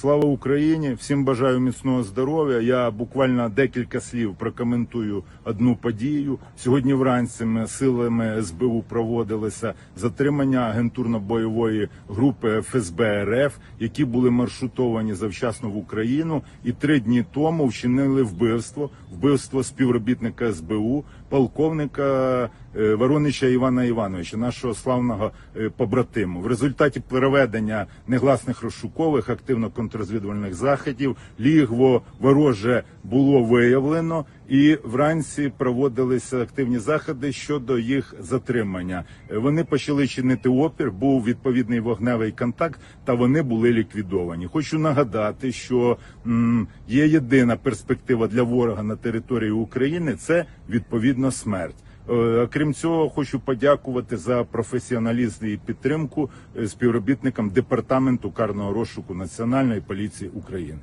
Слава Україні! Всім бажаю міцного здоров'я. Я буквально декілька слів прокоментую одну подію. Сьогодні вранці ми силами СБУ проводилося затримання агентурно-бойової групи ФСБ РФ, які були маршрутовані завчасно в Україну, і три дні тому вчинили вбивство, вбивство співробітника СБУ, полковника Воронича Івана Івановича, нашого славного е, побратиму. В результаті проведення негласних розшукових активно-контррозвідувальних заходів лігво вороже було виявлено, і вранці проводилися активні заходи щодо їх затримання. Е, Вони почали чинити опір, був відповідний вогневий контакт, та вони були ліквідовані. Хочу нагадати, що м, є єдина перспектива для ворога на території України це відповідно смерть. Е, Крім цього, хочу подякувати за професіоналізм і підтримку е, співробітникам департаменту карного розшуку Національної поліції України.